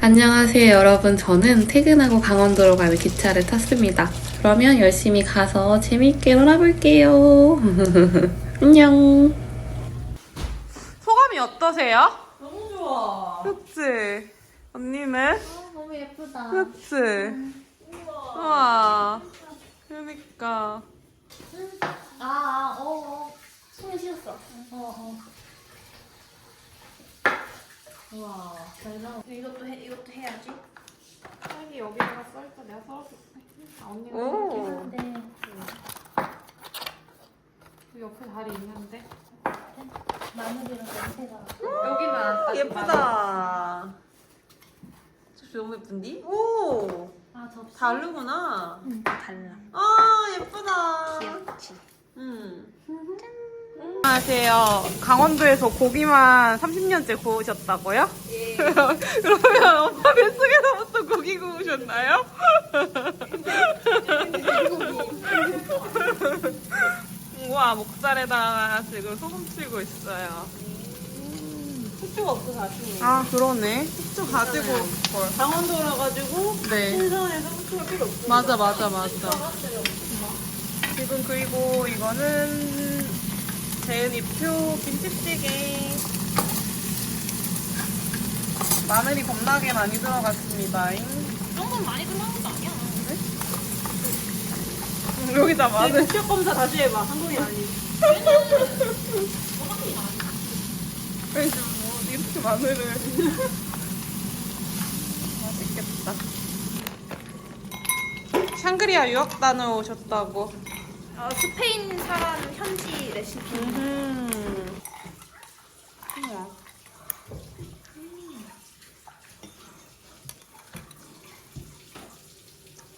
안녕하세요, 여러분. 저는 퇴근하고 강원도로 가는 기차를 탔습니다. 그러면 열심히 가서 재밌게 놀아볼게요. 안녕. 소감이 어떠세요? 너무 좋아. 그치? 언니는? 너무 예쁘다. 그치? 우와. 그러니까. 아, 아, 어, 어. 손에 씻었어. 어, 어. 우와, 잘 나와. 이것도 해, 이것도 해야지. 딸기 여기다가 썰까 내가 썰어줄게. 아, 언니가 오. 썰게. 근데 그 옆에 다리 있는데. 마무리랑 냄새가. 여기만 안 따지 예쁘다. 너무 예쁜디? 오! 아, 접시. 다르구나. 응, 달라. 아, 예쁘다. 귀엽지. 음. 안녕하세요. 강원도에서 고기만 30년째 구우셨다고요? 예. 그러면 엄마 뱃속에서부터 고기 구우셨나요? 우와, 목살에다가 지금 소금 치고 있어요. 숙주가 없어 사실. 아, 그러네. 숙주 가지고 올 걸. 강원도라 가지고 네. 신선해서 숙주가 필요 없어. 맞아, 맞아, 맞아. 지금 그리고 이거는 재은이 표 김치찌개. 마늘이 겁나게 많이 들어갔습니다. 조금 많이 들어간 것도 아니야. 여기다 마늘. 국적 검사 다시 해봐. 한국이 아니. 지금 뭐, 이렇게 마늘을. 맛있겠다. 샹그리아 유학 다녀오셨다고. 어, 스페인 사람 현지 레시피. 음.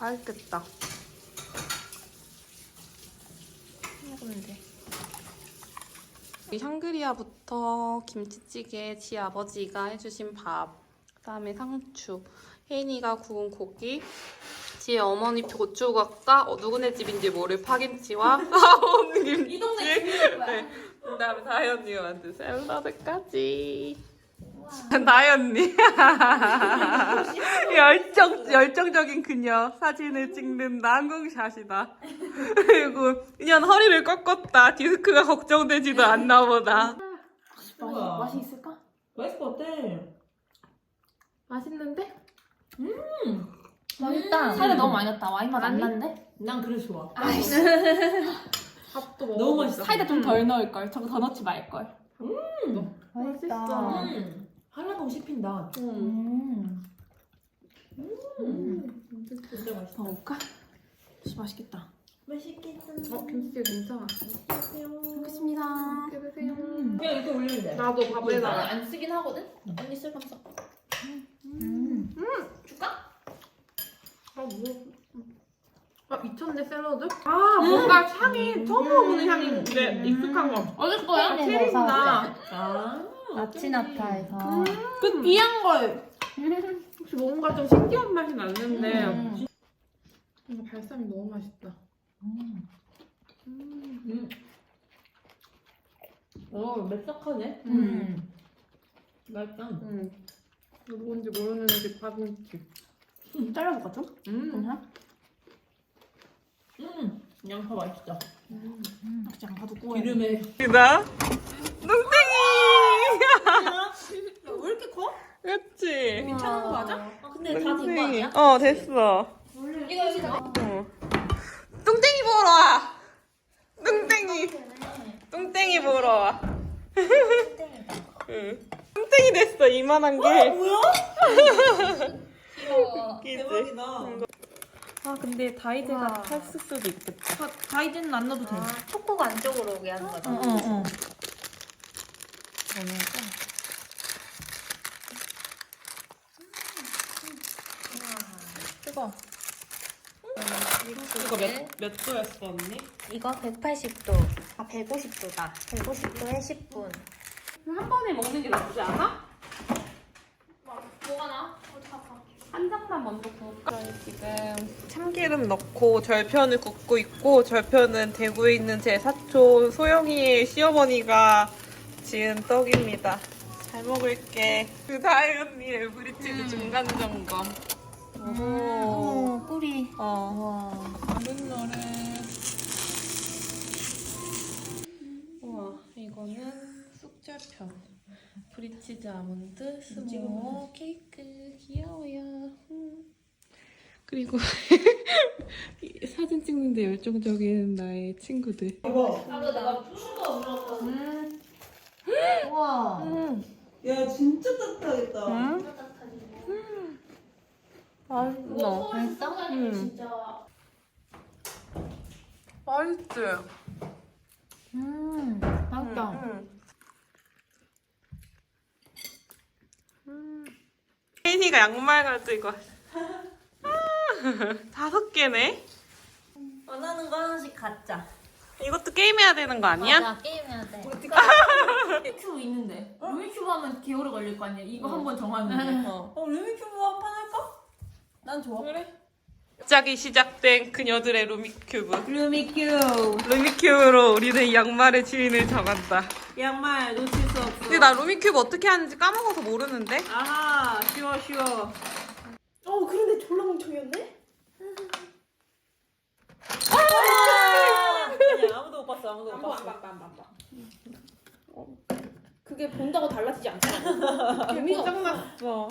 맛있겠다. 먹으면 돼. 이 샹그리아부터 김치찌개, 지 아버지가 해주신 밥, 그 다음에 상추, 혜인이가 구운 고기, 지의 어머니 고추각과 어, 누구네 집인지 모를 파김치와 없는 김치. 이 동네. 네. 그 다음에 다현이가 만든 샐러드까지. 나연니 열정 열정적인 그녀 사진을 찍는 난궁샷이다. 그리고 그냥 허리를 꺾었다. 디스크가 걱정되지도 않나 보다. 맛이, 우와. 맛이 있을까? 맛있을 것 같아. 맛있는데? 맛있다. 사이다 너무 많이 넣었다. 와인 맛 안 아니. 난데? 난 그래 좋아. 아이씨. 밥도 먹어. 너무 맛있어. 사이다 좀 덜 넣을 걸. 저거 더 넣지 말 걸. 맛있어. 음. 하나도 씹힌다. 음. 음. 진짜 맛있어. 더 먹을까? 진짜 맛있겠다. 맛있겠다. 어, 김치찌개 괜찮아. 먹겠습니다. 드세요. 그냥 이렇게 올리면 돼. 나도 밥에다가. 안 쓰긴 하거든? 언니 쓸면서. 음. 줄까? 아, 뭐. 아, 미쳤네, 샐러드? 아, 뭔가 향이, 처음 먹어보는 향인데, 익숙한 거. 어디 거야? 체리나. 아. 아치나타에서 그 귀한 걸. 혹시 뭔가 좀 신기한 맛이 났는데, 음. 이거 발사믹 너무 맛있다. 음. 어, 맵싹하네. 음. 맛있다. 음. 누군지 모르는 집 파김치. 잘라볼까 좀? 음. 괜찮아? 음. 양파 맛있다. 혹시 양파도 구워야 돼. 기름에. 나 눈탱이. 왜 이렇게 커? 그렇지. 괜찮은 거 맞아? 아, 근데 다 된 거 아니야? 어 됐어. 이거 이거 어. 뚱땡이 보러 와. 뚱땡이. 뚱땡이 보러 와. 응. 뚱땡이 됐어 이만한 게. 뭐야? 귀여워. 웃기지? 대박이다. 아 근데 다이제가 탈쓸 수도 있겠다. 다이제는 안 넣어도 돼. 초코가 안쪽으로 오게 하는 거죠. 응, 응. 뜨거. 이거 몇, 몇 도였어 언니? 이거 180도, 아 150도다. 150도에 10분. 한 번에 먹는 게 낫지 않아? 뭐가 나? 한 장만 먼저 구울까? 저희 지금 참기름 넣고 절편을 굽고 있고 절편은 대구에 있는 제 사촌 소영이의 시어머니가 지은 떡입니다. 잘 먹을게. 그 다혜 언니의 브리치즈 중간 점검. 오. 오, 뿌리. 어. 와. 다른 노래. 우와, 이거는 쑥절편. 브리치즈 아몬드 스모어 케이크 귀여워요. 음. 그리고 이 사진 찍는데 열정적인 나의 친구들. 아까 내가 슈가 올라왔어. 우와. 음. 야 진짜 따뜻하겠다. 음. 맛있어. 맛있다. 음. 진짜. 맛있지? 음, 맛있다. 혜인이가 양말 가지고 왔어. 아, 다섯 개네? 원하는 거 하나씩 갖자. 이것도 게임해야 되는 거 아니야? 맞아, 게임해야 돼. 큐브 있는데. 루미큐브 하면 개오래 걸릴 거 아니야. 이거 한 번 정하는데. 어, 판 할까? 난 좋아. 그래. 갑자기 시작된 그녀들의 루미큐브. 루미큐브 루미큐브로 우리는 양말의 주인을 정한다. 양말 놓칠 수 없어. 근데 나 루미큐브 어떻게 하는지 까먹어서 모르는데? 아하 쉬워 쉬워. 어 그런데 졸라 멍청이었네. 아니야 아무도 못 봤어 아무도 못 봤어. 그게 본다고 달라지지 않잖아. 재미가 없어.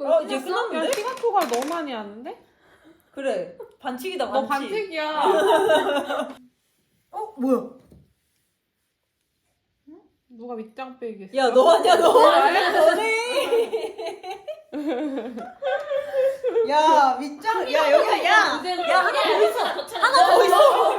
어 이제 야, 끝났는데? 시간 초과를 너무 많이 하는데? 그래 반칙이다 너 반칙. 반칙이야. 어 뭐야? 누가 밑장 빼겠어? 야 너 아니야 너 아니야 너네. 야 밑장 야 여기 야. 야 하나 더 있어. 하나 더 있어.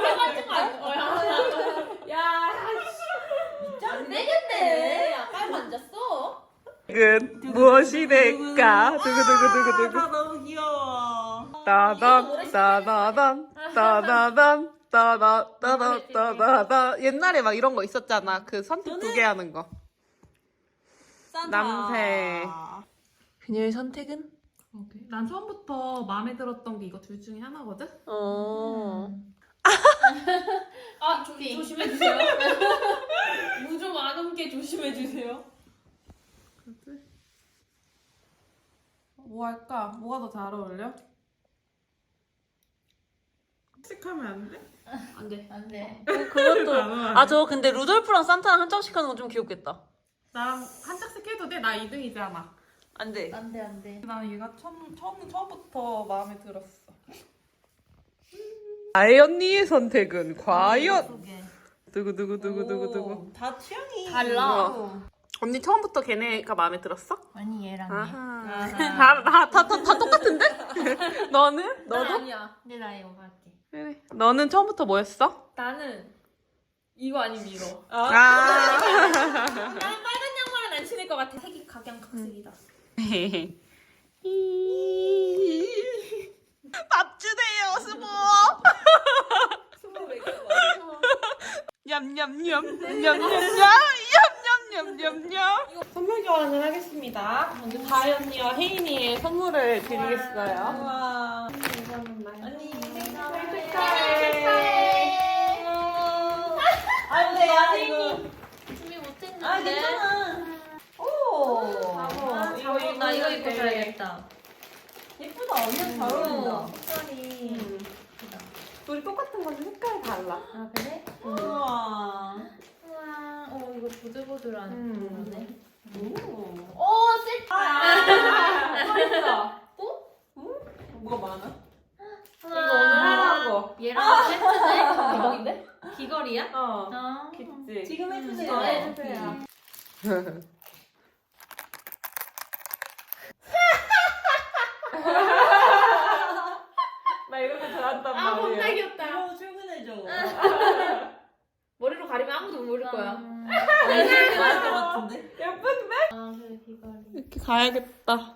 안 되겠네. 아까 만졌어. 은 무엇이 될까? 두구두구두구두구. 아 너무 귀여워. 따단 따다단 따다단 따다 따다 따다다 옛날에 막 이런 거 있었잖아 그 선택 두 개 하는 거 산타. 남새. 그녀의 선택은? 난 처음부터 마음에 들었던 게 이거 둘 중에 하나거든? 어. 아, 조, 조심해주세요. 무좀 안 옮게 조심해주세요. 뭐 할까? 뭐가 더 잘 어울려? 씩하면 안 돼? 안 돼. 안 돼. 그것도 아 저 근데 루돌프랑 산타랑 한 장씩 하는 건 좀 귀엽겠다. 나랑 한 짝씩 해도 돼? 나 2등이잖아. 안 돼. 안 돼, 안 돼. 나 얘가 처음, 처음, 처음부터 마음에 들었어. 아이 언니의 선택은 과연 그게. 두구두구두구두구두구 오, 다 취향이 달라. 언니 처음부터 걔네가 마음에 들었어? 아니, 얘랑 얘. 아하 다다 다, 다 똑같은데? 너는? 난 너도? 아니야. 근데 나 이거 갈게. 그래. 너는 처음부터 뭐였어? 나는 이거 아니면 이거. 아 나는 빨간 양말은 안 신을 것 같아. 색이 각양각색이다. 밥 주세요 스모 스무 왜 이렇게 냠냠냠 냠냠냠 냠냠냠냠냠 선물 교환을 하겠습니다. 먼저 다혜 언니와 혜인이의 선물을 드리겠어요. 와. 괜찮아. 오. 아, 이거 이거, 나 이거 입고 자야겠다. 예쁘다 언니 잘 어울린다. 색깔이. 둘이 똑같은 건데 색깔이 달라. 아, 그래? 우와. 우와. 어, 이거 보들보들한 음. 거네. 오. 오, 세트! 뭐가 많아? 이거 오늘 하라고. 얘랑 세트네? 대박인데? 귀걸이야? 어. 어. 귀지. 지금 해주세요. 어, 해주세요. 나거 잘한단 아, 겁나 말이야. 귀엽다. 이러고 출근해줘. 머리로 가리면 아무도 모를 거야. 음. 잘할 것 같은데? 예쁜데? 아, 그래, 귀걸이. 이렇게 가야겠다.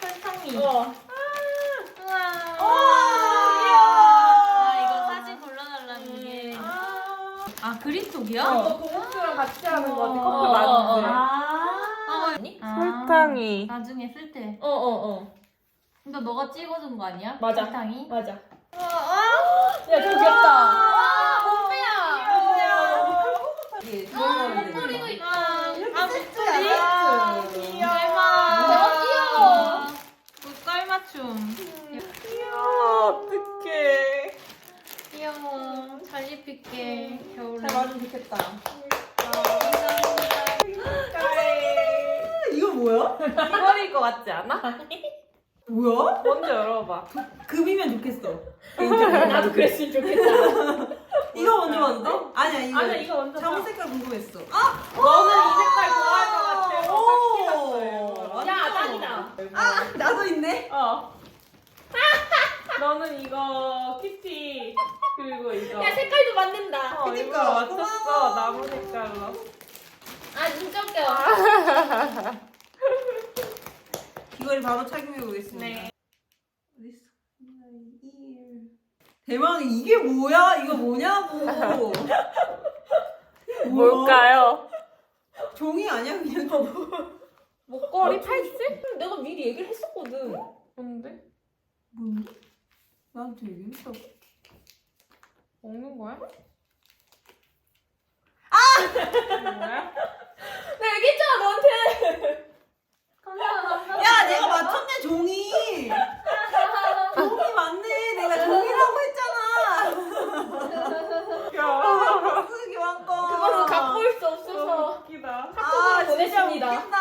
설탕이. 어. 우와. 아, 아, 이거 사진 골라달라는 게. 아. 아 그립톡이야? 어, 고무줄랑 같이 하는 거지. 어, 커플 어, 만들. 아, 아니? 설탕이. 나중에 쓸 때. 어, 어, 어. 그러니까 너가 찍어준 거 아니야? 맞아. 설탕이? 맞아. 야, 저거 귀엽다. 목걸이도 있다. 아, 귀여워. 귀여워. 물깔 맞춤. 귀여워. 어떡해. 귀여워. 잘 입힐게. 겨울에. 잘 맞으면 좋겠다. 축하해. 이거 뭐야? 이거일 것 같지 않아? 뭐야? 먼저 열어봐. 금이면 좋겠어. 나도 그랬으면 좋겠다. 이거 먼저 돼? 아니야 이거. 아니야, 이거 먼저 잠옷 봐. 색깔 궁금했어. 아! 너는 이 색깔 좋아할 것 같아. 오! 오. 야, 딱이다. 아 나도 있네. 어. 너는 이거 키티 그리고 이거. 야, 색깔도 맞는다. 어, 그니까. 이거 맞췄어. 고마워. 나무 색깔로. 아, 진짜 웃겨. 귀걸이 바로 착용해 보겠습니다. 네. 대망이 이게 뭐야? 이거 뭐냐고. 뭐야? 뭘까요? 종이 아니야 그냥. 목걸이 팔찌? 내가 미리 얘기를 했었거든. 뭔데? 뭔데? 나한테 얘기했어. 먹는 거야? 아! 뭐야? 내가 얘기했잖아, 너한테. 야 내가 맞췄네 종이. 종이 맞네. 내가 종이라고 했잖아. 야. 쓰기 왕거. 그거는 갖고 올 수 없어서 너무 웃기다. 아 진짜 보냈습니다. 웃긴다.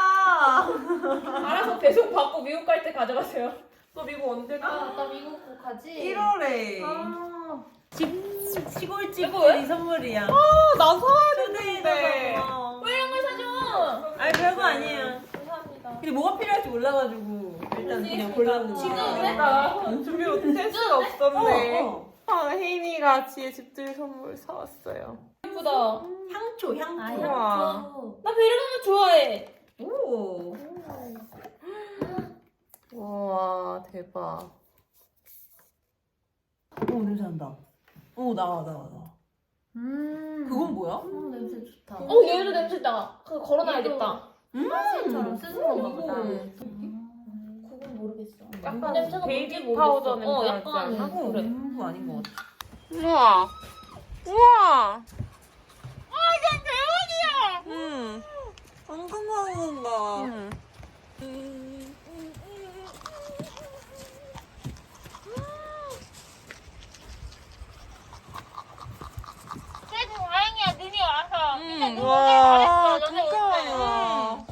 알아서 배송 받고 미국 갈 때 가져가세요. 너 미국 언제 가? 아, 나 미국 꼭 가지. 1월에 아, 시골집 왜? 이 선물이야. 나 사야 되는데. 초대해줘서. 왜 이런 걸 사줘? 아니 별거 아니에요. 감사합니다. 근데 뭐가 필요할지 몰라가지고 일단 그냥 골랐는데. 지금 나 준비 못할 수가 없었네. 어, 어. 아, 혜인이가 지혜 집들 선물 사왔어요. 예쁘다. 향초 향초. 아, 우와. 향초. 나 베르가모 좋아해. 오. 와 대박. 오 냄새 난다. 오 나와 나와 나와. 음. 그건 뭐야? 어, 냄새 좋다. 어, 얘도 냄새다. 그거 걸어놔야겠다. 사실처럼 쓰는 건가 보다. 음. 그건 모르겠어. 약간 냄새가 베이비 뭔지 파우더 모르겠어. 어, 냄새 나지 약간 않아? 그래. 음, 그거 아닌 것 같아. 우와. 우와. 아 이건 대박이야. 응. 방금 먹은 건가? 응. 그래도 다행이야, 눈이 와서. 응. 와 두꺼워.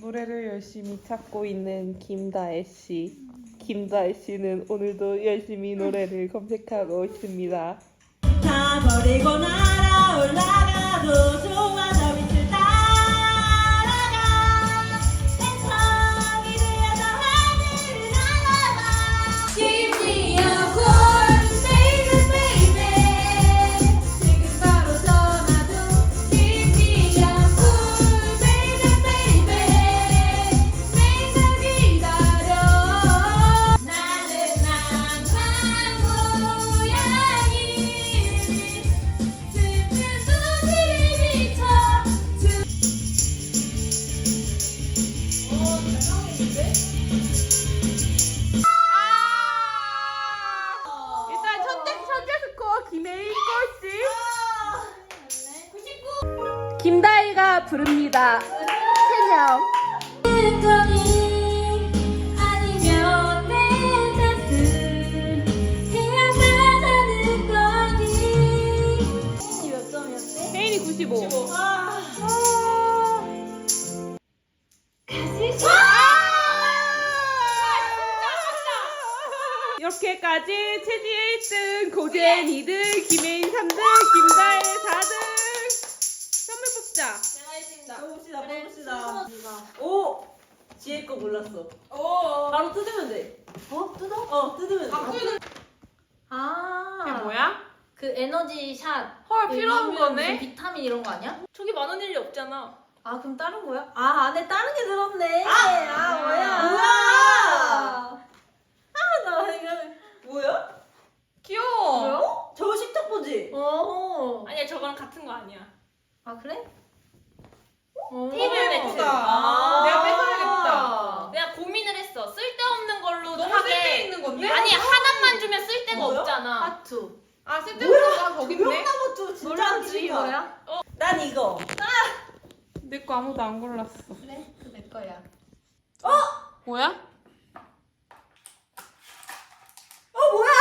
노래를 열심히 찾고 있는 김다혜 씨. 김다혜 씨는 오늘도 열심히 노래를 검색하고 있습니다. 다 버리고 날아 올라가도 좋아 김다희가 부릅니다. 체념. 혜인이 95. 이렇게까지 최지혜 1등, 고재인 2등, 김혜인 3등, 김다혜 4등. 뽑읍시다 뽑읍시다 오! 지혜 거 몰랐어 바로 뜯으면 돼 어? 뜯어? 어 뜯으면 돼 아. 이게 뭐야? 그 에너지 샷. 헐 필요한 무슨 거네. 비타민 이런 거 아니야? 저기 많은 일이 없잖아. 아 그럼 다른 거야? 아 안에 다른 게 들었네. 아, 뭐야? 뭐야? 아 나 이거 뭐야? 귀여워. 뭐야? 저거 식탁 보지? 어. 아니야 저거랑 같은 거 아니야. 아 그래? 테이블 매트. 아, 내가 뺏어야겠다. 내가 고민을 했어. 쓸데없는 걸로 너무 하게. 쓸데있는 건데? 아니 하나만 주면 쓸데가 뭐야? 없잖아. 하투. 아, 쓸데없는 거기 있네. 명나무도 진짜 안 기니까. 이거야? 난 이거. 내 거 아무도 안 골랐어. 그래? 그 내 거야. 뭐야? 어 뭐야?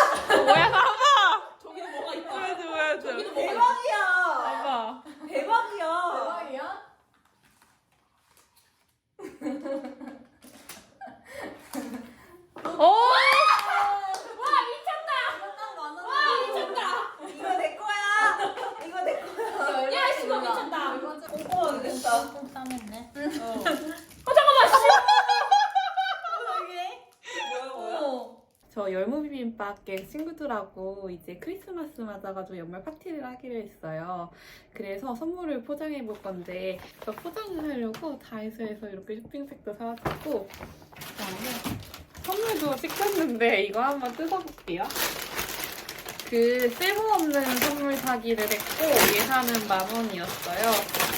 뭐야, 봐봐! 저기는 뭐가 있다. 보여줘, 보여줘. 대박이야. 봐봐. 대박이야. 대박이야? 오! 이거 내 거야. 이거 내 거야. 야 이거 미쳤다. 꼼꼼하게 됐다. 꼭 싸맸네. 뭐야 뭐야? 어. 저 열무비빔밥게 친구들하고 이제 크리스마스 맞아가지고 연말 파티를 하기로 했어요. 그래서 선물을 포장해 볼 건데 저 포장을 하려고 다이소에서 이렇게 쇼핑백도 사왔고 그다음에 선물도 시켰는데 이거 한번 뜯어볼게요. 그 쓸모없는 선물 사기를 했고 예산은 만 원이었어요.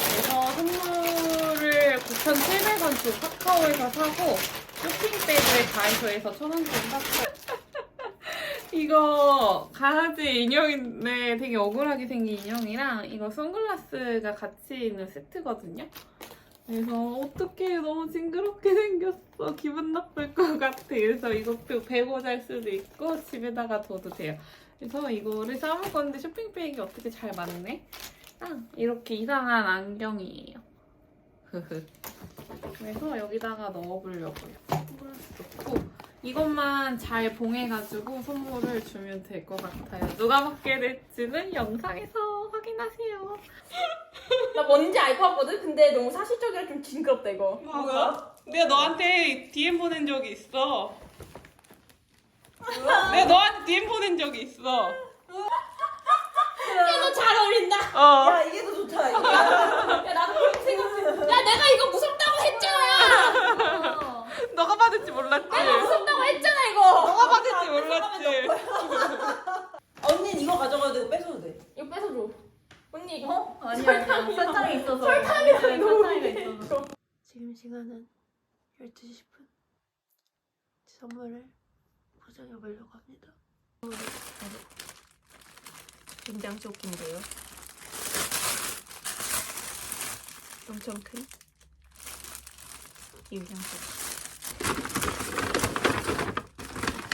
그래서 선물을 9,700원 주고 카카오에서 사고 쇼핑백을 다이소에서 천원 주고 샀어요. 이거 강아지 인형인데 되게 억울하게 생긴 인형이랑 이거 선글라스가 같이 있는 세트거든요. 그래서 어떻게 너무 징그럽게 생겼어. 기분 나쁠 것 같아. 그래서 이것도 베고 잘 수도 있고 집에다가 둬도 돼요. 그래서 이거를 싸울 건데 쇼핑백이 어떻게 잘 맞네? 아, 이렇게 이상한 안경이에요. 그래서 여기다가 넣어보려고요. 선글라스 넣고 이것만 잘 봉해가지고 선물을 주면 될 것 같아요. 누가 받게 될지는 영상에서 확인하세요. 나 뭔지 알 것 같거든. 근데 너무 사실적이라 좀 징그럽다 이거. 뭐야? 내가 너한테 DM 보낸 적이 있어. 내가 너한테 DM 보낸 적이 있어. 이거 잘 어울린다. 어. 야 이게 더 좋다. 이게. 야 나도 그렇게 생각해. 야 내가 이거 무섭다고 했잖아. 너가 받을지 몰랐지. 무섭다고 했잖아 이거. 너가 받을지 몰랐지. 언니는 이거 가져가도 되고 뺏어도 돼. 이거 뺏어줘. 언니 이거. 어? 아니야. 설탕이 있어서. 설탕이랑 설탕이 너무 있어서. 지금 시간은 12시 10분. 선물을 포장해 보려고 합니다. 된장 조끼인데요. 엄청 큰 유장 조끼.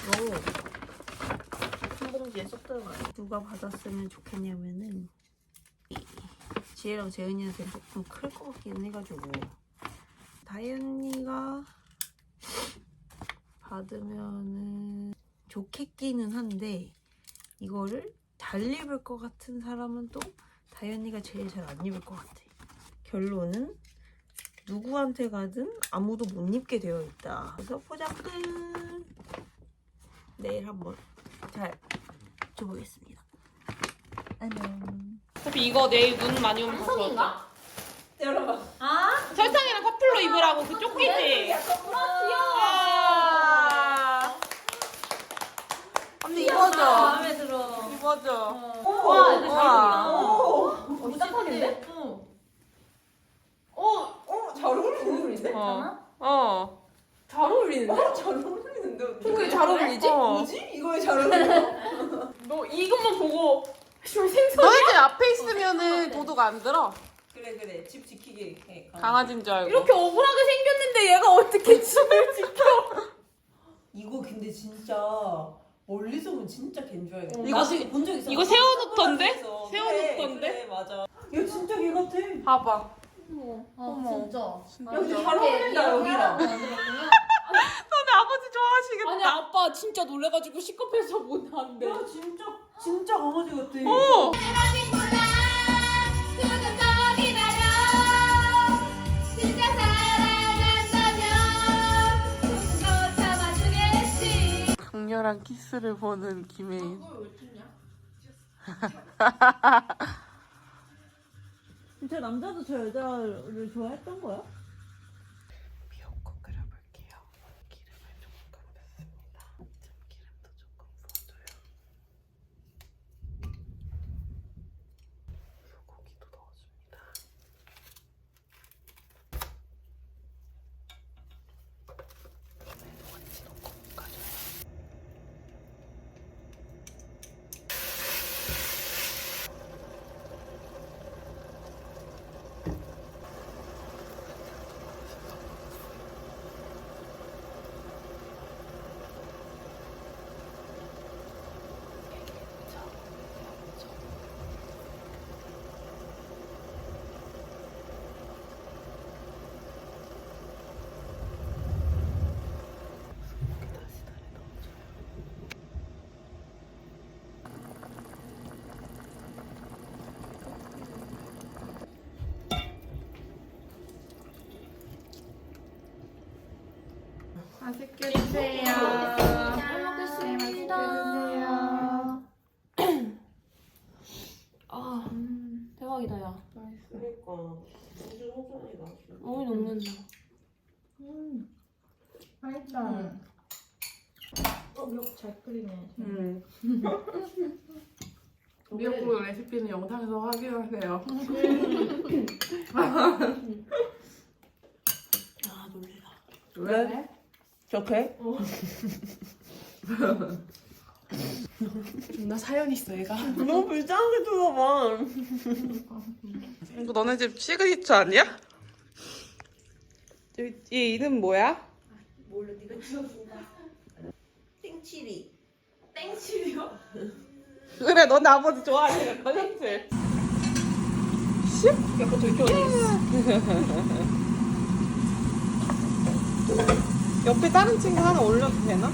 오! 한 봉지에 쏙 들어가요. 누가 받았으면 좋겠냐면은 이 지혜랑 재은이한테 조금 클 것 같기는 해가지고 다현이가 받으면은 좋겠기는 한데 이거를 잘 입을 것 같은 사람은 또 다현이가 제일 잘 안 입을 것 같아. 결론은 누구한테 가든 아무도 못 입게 되어 있다. 그래서 포장 끝. 내일 한번 잘 줘보겠습니다. 안녕. 어차피 이거 내일 눈 많이 오면 다 젖어. 열어봐. 설탕이랑 커플로 입으라고 그 조끼지. 아. 언니 입어줘. 마음에 들어. 입어줘. 와, 근데 잘 오. 어, 딱한데? 어, 잘 어울리는데? 어. 어. 잘 어울리는데? 어, 잘 어울리는데? 왜잘 어울리지? 어. 뭐지? 이거에 잘 어울려. 너 이것만 보고 좀 생선. 너희들 앞에 있으면은 도둑 안 들어. 그래 그래 집 지키게 해. 강아지인 줄 알고. 이렇게 억울하게 생겼는데 얘가 어떻게 집을 지켜? 이거 근데 진짜 멀리서 보면 진짜 걘 줄 알겠다. 이거 나도 본적 있어. 이거 세워놓던데? 세워놓던데? 세워놓던데? 그래, 그래 맞아. 야 진짜 걔 같아. 봐봐. 어, 진짜. 여기 잘 어울린다 여기랑. 너네 아버지 좋아하시겠다. 아니 아빠 진짜 놀래가지고 시커패서 못 하는데. 야 진짜 진짜 강아지 같아. 어. 강렬한 키스를 보는 김혜인. 진짜 남자도 저 여자를 좋아했던 거야? 미역국 끓여볼게요. 기름을 조금 넣습니다. 참기름도 조금 부어줘요. 맛있게 드세요. 잘 먹겠습니다. 아, 대박이다, 야. 그러니까 우주 호선이가 어이, 녹는다. 맛있다. 어, 미역 잘 끓이네. 음. 미역국 레시피는 영상에서 확인하세요. 아, 놀래라. 왜? 저게? 나 사연 있어 얘가. 너무 불쌍하게 들어봐. 이거 너네 집 시그니처 아니야? 얘, 얘 이름 뭐야? 몰라 네가 지어준다. 땡치리. 그래 넌 아버지 좋아하니까 거짓말 슉 약간 저기 옆에 다른 친구 하나 올려도 되나?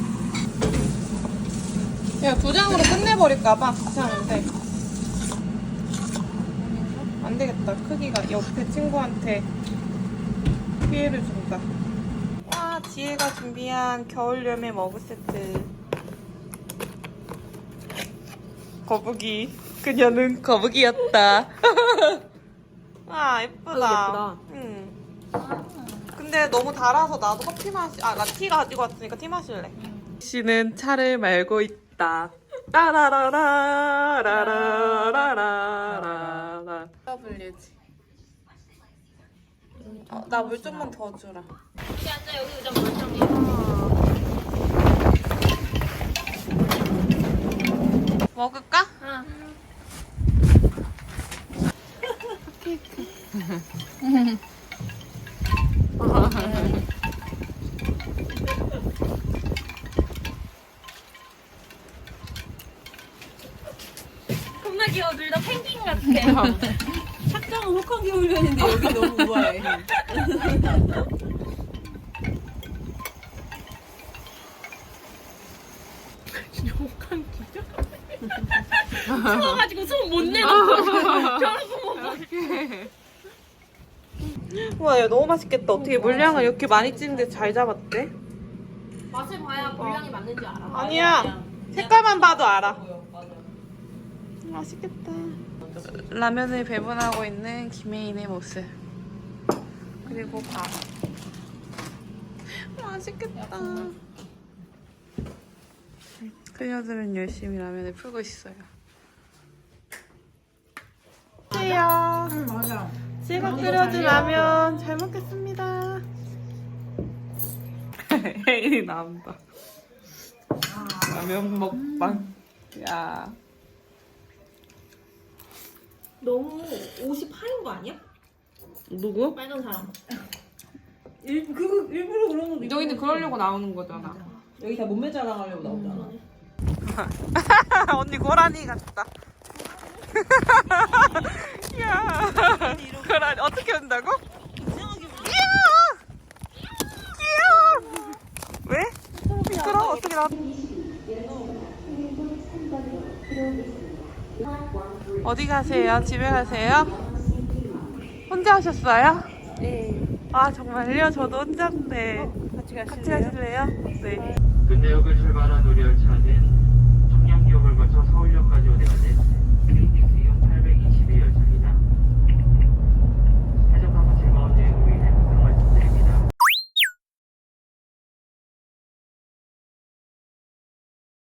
그냥 두 장으로 끝내버릴까봐 귀찮은데 안 되겠다 크기가 옆에 친구한테 피해를 준다 와 지혜가 준비한 겨울 열매 머그 세트 거북이. 그녀는 거북이였다. 아, 예쁘다. 응. 근데 너무 달아서 나도 커피 마시, 아, 나 티 가지고 왔으니까 티 마실래. 씨는 차를 말고 있다. 따라라라, 라라라라라라. 떠불리지. 어, 나물 좀만 더 주라. 여기 앉아, 여기 의자 멀쩡해. 먹을까? 겁나 귀여워. 둘 다 펭귄 같아. 착장은 혹하게 올렸는데 여기 너무 우아해. 추워가지고 손 못 내놓고. 와, 야, 너무 맛있겠다. 어떻게 물량을 이렇게 많이 찌는데 잘 잡았대? 맛을 봐야 분량이 맞는지 알아. 아니야. 색깔만 봐도 알아. 맛있겠다. 라면을 배분하고 있는 김혜인의 모습. 그리고 밥. 맛있겠다. 그녀들은 열심히 라면을 풀고 있어요. 안녕하세요. 응 맞아. 제가 끓여준 라면 잘 먹겠습니다. 혜인이 나온다. 라면 먹방. 야. 너무 옷이 파인 거 아니야? 누구? 빨간 사람. 일, 그, 일부러 그런 있고. 너희는 그러려고 나오는 거잖아. 여기 다 몸매 자랑하려고 나오잖아. 언니 고라니 같다. 야. 고라니 어떻게 한다고? 이야. 이야. 왜? 미끄러 어떻게 나? 어디 가세요? 집에 가세요? 혼자 오셨어요? 네. 아 정말요? 저도 혼자인데 같이 가실래요? 같이 가실래요? 네. 근내역을 출발한 우리 열차는